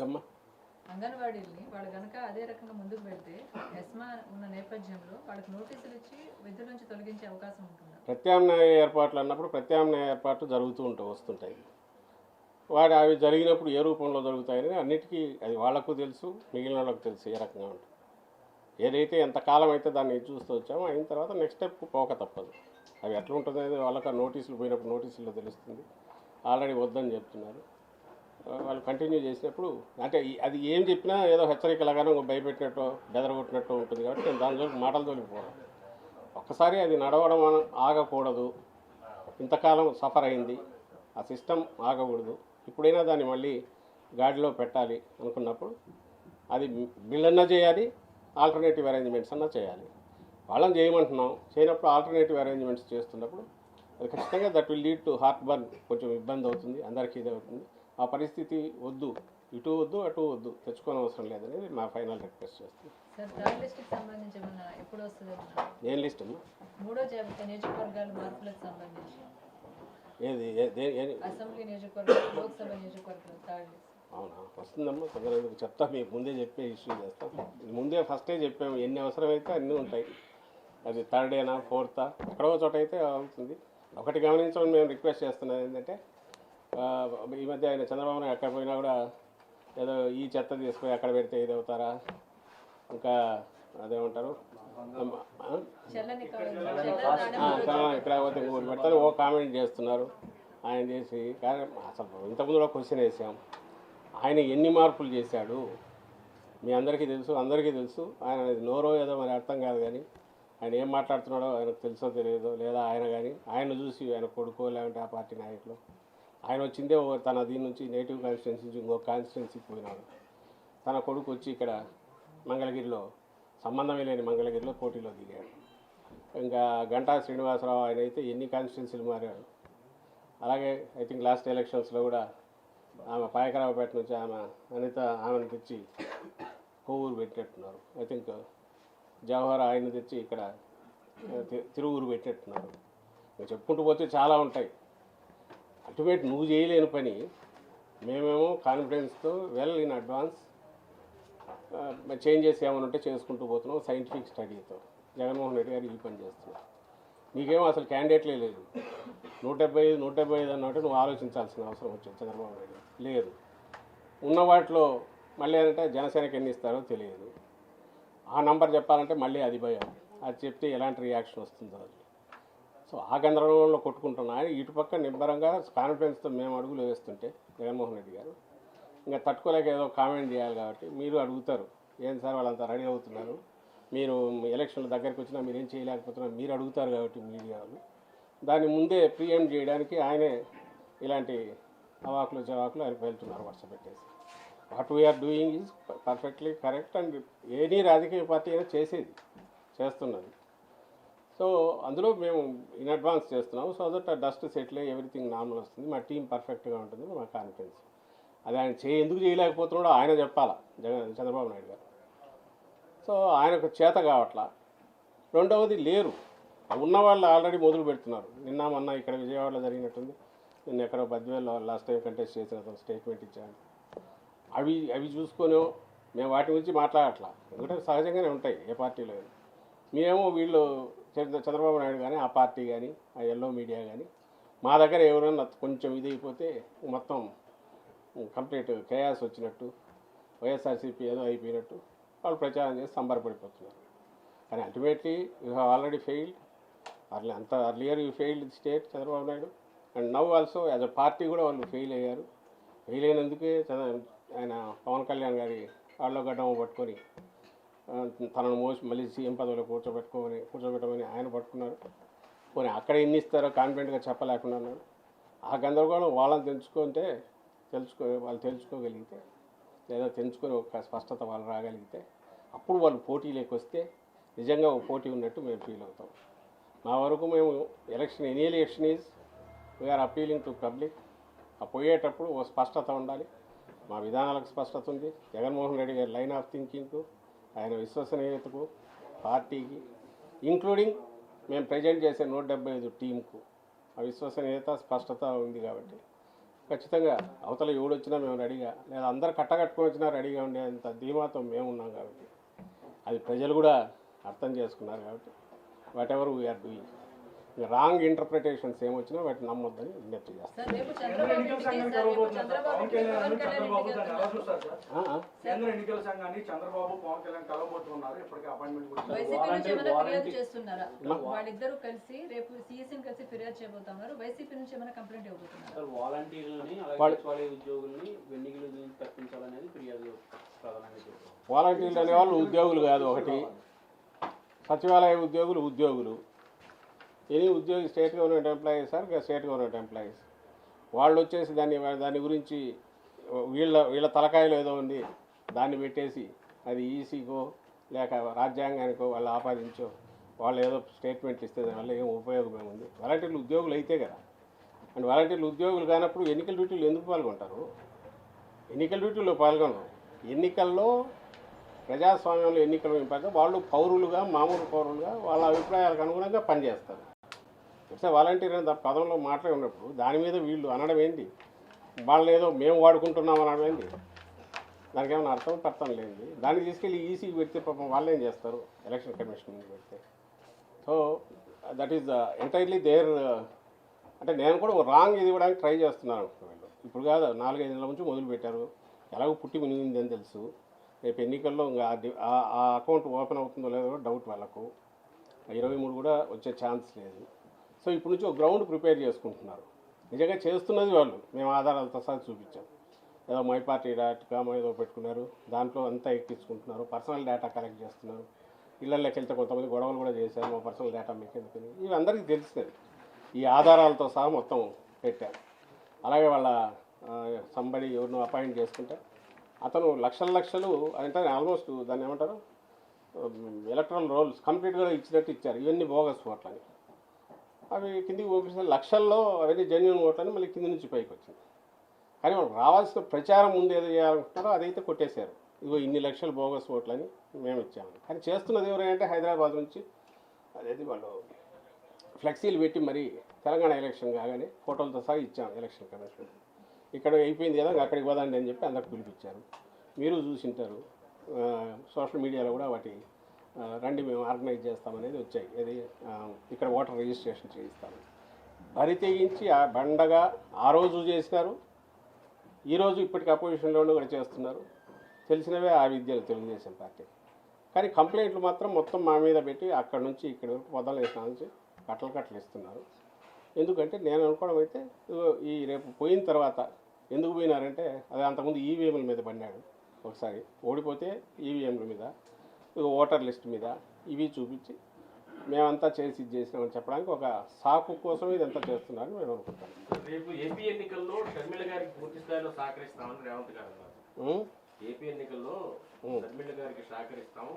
అంగన్వాడీల్ని వాళ్ళు గనక అదే రకంగా ముందుకు వెళ్తే ఎస్మా ఉన్న నేపథ్యంలో వాళ్ళకి నోటీసులు ఇచ్చి విధుల నుంచి తొలగించే అవకాశం ఉంటుందా? ప్రత్యామ్నాయ ఏర్పాట్లు అన్నప్పుడు ప్రత్యామ్నాయ ఏర్పాట్లు జరుగుతూ ఉంటాయి వస్తుంటాయి. వాడు అవి జరిగినప్పుడు ఏ రూపంలో జరుగుతాయని అన్నిటికీ అది వాళ్ళకు తెలుసు మిగిలిన వాళ్ళకు తెలుసు ఏ రకంగా ఉంటుంది ఏదైతే ఎంతకాలం అయితే దాన్ని చూస్తూ వచ్చామో అయిన తర్వాత నెక్స్ట్ స్టెప్ పోక తప్పదు. అవి ఎట్లా ఉంటుంది అనేది వాళ్ళకి ఆ నోటీసులు పోయినప్పుడు నోటీసుల్లో తెలుస్తుంది. ఆల్రెడీ వద్దని చెప్తున్నారు. వాళ్ళు కంటిన్యూ చేసినప్పుడు అంటే అది ఏం చెప్పినా ఏదో హెచ్చరికలాగానే భయపెట్టినట్టు బెదరగొట్టినట్టు ఉంటుంది కాబట్టి నేను దాని జోలికి మాటల ఒక్కసారి అది నడవడం ఆగకూడదు. ఇంతకాలం సఫర్ అయింది. ఆ సిస్టమ్ ఆగకూడదు. ఇప్పుడైనా దాన్ని మళ్ళీ గాడిలో పెట్టాలి అనుకున్నప్పుడు అది బిల్ అన్నా చేయాలి ఆల్టర్నేటివ్ అరేంజ్మెంట్స్ అన్నా చేయాలి. వాళ్ళని చేయమంటున్నాం. చేయనప్పుడు ఆల్టర్నేటివ్ అరేంజ్మెంట్స్ చేస్తున్నప్పుడు అది ఖచ్చితంగా that will lead to heart burn కొంచెం ఇబ్బంది అవుతుంది. అందరికీ ఇది అవుతుంది. ఆ పరిస్థితి వద్దు ఇటు వద్దు అటు వద్దు తెచ్చుకోని అవసరం లేదనేది మా ఫైనల్ రిక్వెస్ట్ ఏమన్నా? ఏం లిస్ట్ అమ్మా? ఏది అవునా? వస్తుందమ్మా తొందరగా చెప్తా మీకు ముందే చెప్పే ఇష్యూ చేస్తాం. ముందే ఫస్టే చెప్పాము ఎన్ని అవసరమైతే అన్నీ ఉంటాయి. అది థర్డ్ డేనా ఫోర్తా? ఎక్కడో చోట అయితే అవుతుంది. ఒకటి గమనించమని మేము రిక్వెస్ట్ చేస్తున్నది ఏంటంటే ఈ మధ్య ఆయన చంద్రబాబు నాయుడు ఎక్కడ పోయినా కూడా ఏదో ఈ చెత్త తీసుకుని అక్కడ పెడితే ఇది అవుతారా ఇంకా అదేమంటారు? ఇక్కడ పోతే ఇంకోటి పెడతారు. ఓ కామెంట్ చేస్తున్నారు. ఆయన చేసి కానీ అసలు ఇంతకుముందు కూడా క్వశ్చన్ వేసాం. ఆయన ఎన్ని మార్పులు చేశాడు? మీ అందరికీ తెలుసు అందరికీ తెలుసు. ఆయన అది నోరో ఏదో మరి అర్థం కాదు కానీ ఆయన ఏం మాట్లాడుతున్నాడో ఆయనకు తెలుసో తెలియదో లేదా ఆయన కానీ ఆయన చూసి ఆయన కొడుకో లేదంటే ఆ పార్టీ నాయకులు ఆయన వచ్చిందే ఓ తన దీని నుంచి నేటివ్ కాన్స్టిట్యున్సీ నుంచి ఇంకో కాన్స్టిట్యున్సీకి పోయినాడు. తన కొడుకు వచ్చి ఇక్కడ మంగళగిరిలో సంబంధమే లేని మంగళగిరిలో పోటీలో దిగాడు. ఇంకా గంటా శ్రీనివాసరావు ఆయన అయితే ఎన్ని కాన్స్టిట్యున్సీలు మారాడు. అలాగే ఐ థింక్ లాస్ట్ ఎలక్షన్స్లో కూడా ఆమె పాయకరావుపేట నుంచి ఆమె అనిత ఆమెను తెచ్చి కొవ్వూరు పెట్టేట్టున్నారు. ఐ థింక్ జవహర్ ఆయన తెచ్చి ఇక్కడ తిరువురు తి- తిరువూరు చెప్పుకుంటూ పోతే చాలా ఉంటాయి. అటువైపు నువ్వు చేయలేని పని. మేమేమో కాన్ఫిడెన్స్తో వెల్ ఇన్ అడ్వాన్స్ చేంజెస్ ఏమైనా ఉంటే చేసుకుంటూ పోతున్నాం సైంటిఫిక్ స్టడీతో జగన్మోహన్ రెడ్డి గారు ఈ పని చేస్తున్నారు. నీకేమో అసలు క్యాండిడేట్లే లేదు. నూట డెబ్బై ఐదు నూట డెబ్బై ఐదు అన్నట్టు నువ్వు ఆలోచించాల్సిన అవసరం వచ్చింది చంద్రబాబు నాయుడు లేదు. ఉన్న వాటిలో మళ్ళీ ఏంటంటే జనసేనకి ఎన్ని ఇస్తారో తెలియదు. ఆ నంబర్ చెప్పాలంటే మళ్ళీ అది భయం. అది చెప్తే ఎలాంటి రియాక్షన్ వస్తుందో అది సో ఆ గందరగోళంలో కొట్టుకుంటున్నా. ఆయన ఇటుపక్క నిబ్బరంగా కాన్ఫిడెన్స్తో మేము అడుగులు వేస్తుంటే జగన్మోహన్ రెడ్డి గారు ఇంకా తట్టుకోలేక ఏదో కామెంట్ చేయాలి కాబట్టి మీరు అడుగుతారు. ఏం సార్ వాళ్ళంతా రెడీ అవుతున్నారు? మీరు ఎలక్షన్ల దగ్గరికి వచ్చినా మీరు ఏం చేయలేకపోతున్నారు? మీరు అడుగుతారు కాబట్టి మీడియా వాళ్ళు. దాన్ని ముందే ప్రియం చేయడానికి ఆయనే ఇలాంటి అవాకులు జవాకులు ఆయన వెళ్తున్నారు వరుస పెట్టేసి. What we're doing is perfectly correct and any రాజకీయ పార్టీ అయినా చేసేది చేస్తున్నది. సో అందులో మేము ఇన్ అడ్వాన్స్ చేస్తున్నాం సో దట్ డస్ట్ సెటిల్ అయ్యి ఎవ్రీథింగ్ నార్మల్ వస్తుంది. మా టీం పర్ఫెక్ట్గా ఉంటుంది మా కాన్ఫిడెన్స్ అది ఆయన చే ఎందుకు చేయలేకపోతున్నాడో ఆయన చెప్పాలా జగన్ చంద్రబాబు నాయుడు గారు. సో ఆయనకు చేత కావట్లా. రెండవది లేరు. ఉన్న వాళ్ళు ఆల్రెడీ మొదలు పెడుతున్నారు. నిన్న మొన్న ఇక్కడ విజయవాడలో జరిగినట్టుంది. నిన్న ఎక్కడో బద్వేల్లో లాస్ట్ టైం కంటెస్ట్ చేసిన అతను స్టేట్మెంట్ ఇచ్చాను అవి అవి చూసుకొని మేము వాటి గురించి మాట్లాడట్లా. ఎందుకంటే సహజంగానే ఉంటాయి ఏ పార్టీలో మేము వీళ్ళు చంద్రబాబు నాయుడు కానీ ఆ పార్టీ కానీ ఆ ఎల్లో మీడియా కానీ మా దగ్గర ఎవరన్నా కొంచెం ఇది అయిపోతే మొత్తం కంప్లీట్ కేయాస్ వచ్చినట్టు వైఎస్ఆర్సీపీ ఏదో అయిపోయినట్టు వాళ్ళు ప్రచారం చేసి సంబరపడిపోతున్నారు. కానీ ultimately you have already failed early అంత earlier you failed the state Chandrababu Naidu. And now also as a party కూడా వాళ్ళు ఫెయిల్ అయ్యారు. ఫెయిల్ అయినందుకే ఆయన పవన్ కళ్యాణ్ గారి వాళ్ళ గడ్డం పట్టుకొని తనను మోసి మళ్ళీ సీఎం పదవిలో కూర్చోబెట్టుకోమని కూర్చోబెట్టమని ఆయన పట్టుకున్నారు. పోనీ అక్కడ ఎన్ని ఇస్తారో కాన్ఫిడెంట్గా చెప్పలేకుండా ఉన్నారు. ఆ గందరగోళం వాళ్ళని తెలుసుకుంటే తెలుసుకో వాళ్ళు తెలుసుకోగలిగితే లేదా తెలుసుకొని ఒక స్పష్టత వాళ్ళు రాగలిగితే అప్పుడు వాళ్ళు పోటీలోకి వస్తే నిజంగా ఒక పోటీ ఉన్నట్టు మేము ఫీల్ అవుతాం. మా వరకు మేము election any election is we're appealing to public ఆ పోయేటప్పుడు ఓ స్పష్టత ఉండాలి. మా విధానాలకు స్పష్టత ఉంది. జగన్మోహన్ రెడ్డి గారి లైన్ ఆఫ్ థింకింగ్కు ఆయన విశ్వసనీయతకు పార్టీకి ఇంక్లూడింగ్ మేము ప్రజెంట్ చేసే నూట డెబ్బై ఐదు టీంకు ఆ విశ్వసనీయత స్పష్టత ఉంది కాబట్టి. ఖచ్చితంగా అవతల ఎవడు వచ్చినా మేము రెడీగా లేదా అందరు కట్టకట్టుకొని వచ్చినా రెడీగా ఉండే అంత ధీమాతో మేము ఉన్నాం కాబట్టి. అది ప్రజలు కూడా అర్థం చేసుకున్నారు కాబట్టి whatever we're doing wrong interpretations ఏమొచ్చినా వాటిని నమ్మొద్దని విజ్ఞప్తి వాలంటీర్లు అనేవాళ్ళు ఉద్యోగులు కాదు ఒకటి. సచివాలయ ఉద్యోగులు ఉద్యోగులు. ఎనీ ఉద్యోగి state government employees sir state government employees వాళ్ళు వచ్చేసి దాన్ని దాని గురించి వీళ్ళ వీళ్ళ తలకాయలు ఏదో ఉంది దాన్ని పెట్టేసి అది ఈసీకో లేక రాజ్యాంగానికో వాళ్ళు ఆపాదించో వాళ్ళు ఏదో స్టేట్మెంట్లు ఇస్తే దానివల్ల ఏం ఉపయోగం ఉంది. వాలంటీర్లు ఉద్యోగులు అయితే కదా. అండ్ వాలంటీర్లు ఉద్యోగులు కానప్పుడు ఎన్నికల డ్యూటీలు ఎందుకు పాల్గొంటారు? ఎన్నికల డ్యూటీలో పాల్గొనరు. ఎన్నికల్లో ప్రజాస్వామ్యంలో ఎన్నికలు ఇంపార్టెంట్. వాళ్ళు పౌరులుగా మామూలు పౌరులుగా వాళ్ళ అభిప్రాయాలకు అనుగుణంగా పనిచేస్తారు. ఇట్స్ వాలంటీర్ అని తప్ప పదంలో మాటలే ఉన్నప్పుడు దాని మీద వీళ్ళు అనడం ఏంటి? వాళ్ళని ఏదో మేము వాడుకుంటున్నాం అనడం ఏంటి? దానికి ఏమైనా అర్థం పర్థం లేనిది. దాన్ని తీసుకెళ్ళి ఈసీకి పెడితే పాపం వాళ్ళు ఏం చేస్తారు? ఎలక్షన్ కమిషన్ ముందు పెడితే. So that is entirely there అంటే నేను కూడా రాంగ్ ఇది ఇవ్వడానికి ట్రై చేస్తున్నాను వీళ్ళు ఇప్పుడు కాదు నాలుగైదు నెలల నుంచి మొదలుపెట్టారు ఎలాగో పుట్టి మునిగింది అని తెలుసు. రేపు ఎన్నికల్లో ఇంకా ఆ ఆ అకౌంట్ ఓపెన్ అవుతుందో లేదో డౌట్ వాళ్ళకు. ఇరవై మూడు కూడా వచ్చే ఛాన్స్ లేదు. సో ఇప్పుడు నుంచి ఒక గ్రౌండ్ ప్రిపేర్ చేసుకుంటున్నారు. నిజంగా చేస్తున్నది వాళ్ళు. మేము ఆధారాలతో సహా చూపించాం. ఏదో మై పార్టీ డాట్ కామ్ ఏదో పెట్టుకున్నారు. దాంట్లో అంతా ఎక్కించుకుంటున్నారు. పర్సనల్ డేటా కలెక్ట్ చేస్తున్నారు. ఇళ్ళల్లోకి వెళ్తే కొంతమంది గొడవలు కూడా చేశారు. మా పర్సనల్ డేటా మీకు ఎందుకని ఇవి అందరికీ తెలిసినవి ఈ ఆధారాలతో సహా మొత్తం పెట్టారు అలాగే వాళ్ళ సంబడి ఎవరినో అపాయింట్ చేసుకుంటే అతను లక్షల లక్షలు అంటే ఆల్మోస్ట్ దాన్ని ఏమంటారు? ఎలక్ట్రల్ రోల్స్ కంప్లీట్గా ఇచ్చినట్టు ఇచ్చారు. ఇవన్నీ బోగస్ ఓట్లని అవి కిందికి పంపిస్తే లక్షల్లో అవన్నీ జెన్యున్ ఓట్లని మళ్ళీ కింది నుంచి పైకి వచ్చింది. కానీ వాళ్ళు రావాల్సిన ప్రచారం ముందు ఏదో చేయాలనుకుంటారో అదైతే కొట్టేశారు. ఇదిగో ఇన్ని లక్షలు బోగస్ ఓట్లని మేము ఇచ్చాము. కానీ చేస్తున్నది ఎవరంటే హైదరాబాద్ నుంచి అదేది వాళ్ళు ఫ్లెక్సీలు పెట్టి మరి తెలంగాణ ఎలక్షన్ కాగానే ఫోటోలతో సహా ఇచ్చాము ఎలక్షన్ కమిషన్. ఇక్కడ అయిపోయింది కదా అక్కడికి పోదండి అని చెప్పి అందరికి పిలిపించారు. మీరు చూసింటారు సోషల్ మీడియాలో కూడా వాటి రండి మేము ఆర్గనైజ్ చేస్తామనేది వచ్చాయి. ఇది ఇక్కడ ఓటర్ రిజిస్ట్రేషన్ చేయిస్తాము. బరి తెగించి ఆ బండగా ఆ రోజు చేసినారు. ఈరోజు ఇప్పటికి అపోజిషన్లోనూ కూడా చేస్తున్నారు. తెలిసినవే ఆ విద్యలు తెలుగుదేశం పార్టీ. కానీ కంప్లైంట్లు మాత్రం మొత్తం మా మీద పెట్టి అక్కడ నుంచి ఇక్కడి వరకు పొదలు వేసిన నుంచి కట్టలు కట్టలు ఇస్తున్నారు. ఎందుకంటే నేను అనుకోవడం అయితే ఈ రేపు పోయిన తర్వాత ఎందుకు పోయినారంటే అది అంతకుముందు ఈవీఎంల మీద పడినాడు. ఒకసారి ఓడిపోతే ఈవీఎంల మీద ఓటర్ లిస్ట్ మీద ఇవి చూపించి మేమంతా చేసి ఇది చేసినామని చెప్పడానికి ఒక సాకు కోసం ఇదంతా చేస్తున్నారని నేను అనుకుంటాను రేపు ఏపీ ఎన్నికల్లో షర్మిల గారికి పూర్తి స్థాయిలో సహకరిస్తామని రేవంత్ గారు? ఏపీ ఎన్నికల్లో. షర్మిల గారికి సహకరిస్తాము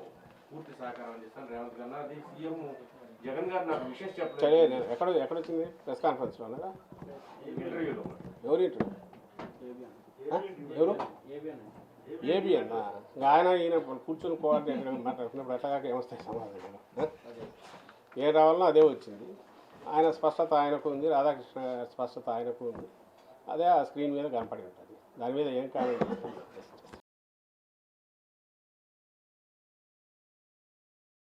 పూర్తి సహకారం అందిస్తాను రేవంత్ గారు. అది సీఎం జగన్ గారు నాకు విషయం చెప్పలేదు. నేను ఎక్కడ ఎక్కడొచ్చింది ప్రెస్ కాన్ఫరెన్స్లోనా ఇంటర్వ్యూలో. ఎవరు ఇంటర్వ్యూ? ఆ? ఏబి అన్న. ఆయన ఈయన కూర్చొని కోఆర్డినేటర్ మాట్లాడుతున్నప్పుడు ఎట్లాగా ఏమొస్తాయి సమాధానం ఆ? ఏ రావాలన్నా అదే వచ్చింది. ఆయన స్పష్టత ఆయనకు ఉంది రాధాకృష్ణ స్పష్టత ఆయనకు ఉంది. అదే ఆ స్క్రీన్ మీద కనపడి ఉంటుంది. దాని మీద ఏం కావాలి